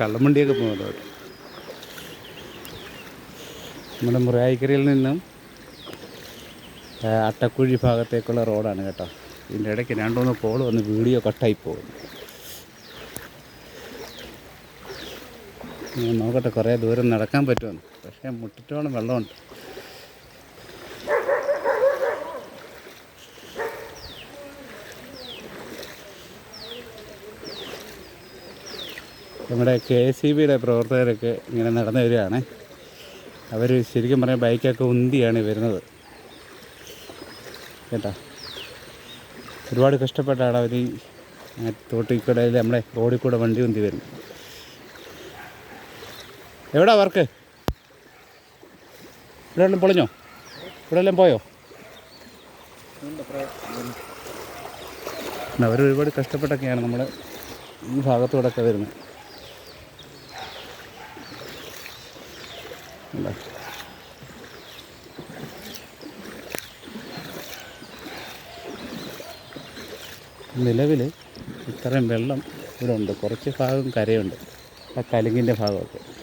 കള്ളമണ്ടിയൊക്കെ പോകുന്നത്. നമ്മുടെ മുറായിക്കരയിൽ നിന്നും അട്ടക്കുഴി ഭാഗത്തേക്കുള്ള റോഡാണ് കേട്ടോ. ഇതിന്റെ ഇടയ്ക്ക് രണ്ടുമൂന്ന് കോൾ വന്ന് വീഡിയോ കട്ടായി പോകുന്നു നോക്കട്ടെ കുറേ ദൂരം നടക്കാൻ പറ്റുമെന്ന്. പക്ഷേ മുട്ടിട്ടോളം വെള്ളമുണ്ട്. നമ്മുടെ കെ എസ് ഇ ബിയുടെ പ്രവർത്തകരൊക്കെ ഇങ്ങനെ നടന്നു വരികയാണ്. അവർ ശരിക്കും പറഞ്ഞാൽ ബൈക്കൊക്കെ ഉന്തിയാണ് വരുന്നത്. കേട്ടോ? ഒരുപാട് കഷ്ടപ്പെട്ടാണ് അവർ ഈ തോട്ടിക്കൂടെ നമ്മളെ റോഡിൽ കൂടെ വണ്ടി ഉന്തി വരുന്നത്. എവിടാ വർക്ക്? ഇവിടെ എല്ലാം പൊളിഞ്ഞോ? ഇവിടെ എല്ലാം പോയോ? അവർ ഒരുപാട് കഷ്ടപ്പെട്ടൊക്കെയാണ് നമ്മൾ ഈ ഭാഗത്തൂടെയൊക്കെ വരുന്നത്. നിലവിൽ ഇത്രയും വെള്ളം ഇവിടെ ഉണ്ട് കുറച്ച് ഭാഗം കരയുണ്ട്. ആ കലുങ്കിന്റെ ഭാഗമൊക്കെ.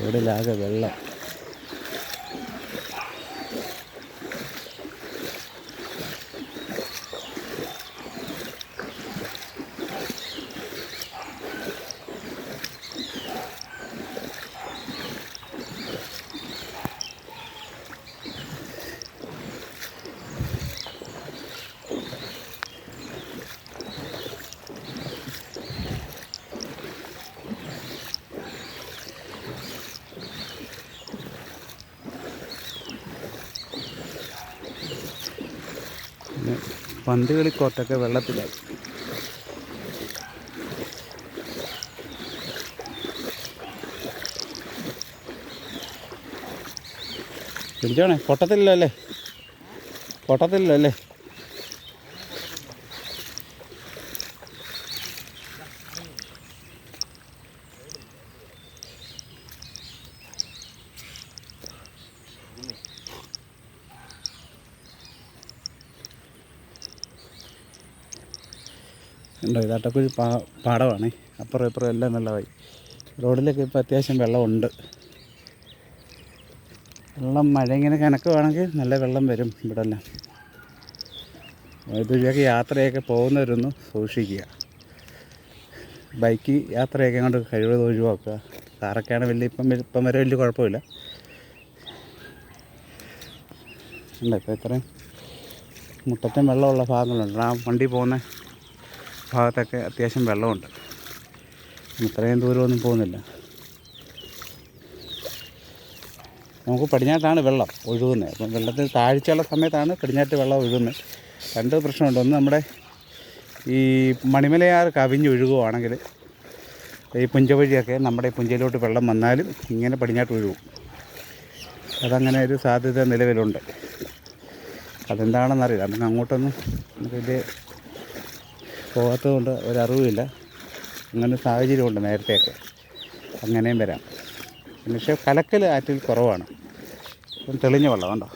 റോഡിലാകെ വെള്ളം. പിന്നെ പന്ത് കളിക്കോട്ടൊക്കെ വെള്ളത്തിലായി. പിടിച്ചോണേ കൊട്ടത്തില്ലല്ലേ അല്ലേ? ഉണ്ടോ? ഇത് അട്ടക്കുഴി പാ പാടമാണ് അപ്പുറം ഇപ്പുറം എല്ലാം വെള്ളമായി. റോഡിലൊക്കെ ഇപ്പോൾ അത്യാവശ്യം വെള്ളമുണ്ട്. വെള്ളം മഴ ഇങ്ങനെ കനക്കുവാണെങ്കിൽ നല്ല വെള്ളം വരും ഇവിടെ എല്ലാം ഇതുവഴിയൊക്കെ യാത്രയൊക്കെ പോകുന്നവരൊന്ന് സൂക്ഷിക്കുക. ബൈക്ക് യാത്രയൊക്കെ അങ്ങോട്ട് കഴിവത് ഒഴിവാക്കുക. കാറൊക്കെയാണ് വലിയ ഇപ്പം ഇപ്പം വരെ വലിയ കുഴപ്പമില്ല. ഉണ്ട് ഇപ്പോൾ ഇത്രയും? മുട്ടത്തും വെള്ളമുള്ള ഭാഗങ്ങളുണ്ട്. ആ വണ്ടി പോകുന്ന ഭാഗത്തൊക്കെ അത്യാവശ്യം വെള്ളമുണ്ട്. ഇത്രയും ദൂരമൊന്നും പോകുന്നില്ല. നമുക്ക് പടിഞ്ഞാട്ടാണ് വെള്ളം ഒഴുകുന്നത് അപ്പം വെള്ളത്തിൽ താഴ്ചയുള്ള സമയത്താണ് പടിഞ്ഞാറ്റ് വെള്ളം ഒഴുകുന്നത് രണ്ട് പ്രശ്നമുണ്ട്. ഒന്ന് നമ്മുടെ ഈ മണിമലയാർ കവിഞ്ഞൊഴുകുവാണെങ്കിൽ ഈ പുഞ്ച വഴിയൊക്കെ നമ്മുടെ പുഞ്ചയിലോട്ട് വെള്ളം വന്നാലും ഇങ്ങനെ പടിഞ്ഞാട്ട് ഒഴുകും. അതങ്ങനെ ഒരു സാധ്യത നിലവിലുണ്ട്. അതെന്താണെന്നറിയില്ല. നമുക്ക് അങ്ങോട്ടൊന്നും നമുക്ക് വലിയ പോകാത്തതുകൊണ്ട് ഒരറിവില്ല അങ്ങനെ ഒരു സാഹചര്യമുണ്ട് നേരത്തെയൊക്കെ. അങ്ങനെയും വരാം. പക്ഷേ കലക്കൽ ആറ്റിൽ കുറവാണ്. ഇപ്പം തെളിഞ്ഞ വെള്ളം കണ്ടോ?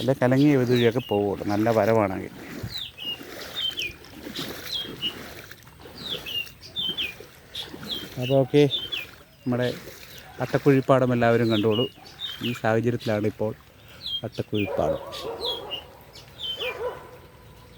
അല്ലെ കലങ്ങിയ വഴിയൊക്കെ പോവുള്ളൂ നല്ല വരവാണെങ്കിൽ. അപ്പോൾ ഓക്കെ നമ്മുടെ അട്ടക്കുഴിപ്പാടം എല്ലാവരും കണ്ടോളൂ ഈ സാഹചര്യത്തിലാണ് ഇപ്പോൾ അട്ടക്കുഴിപ്പാടം.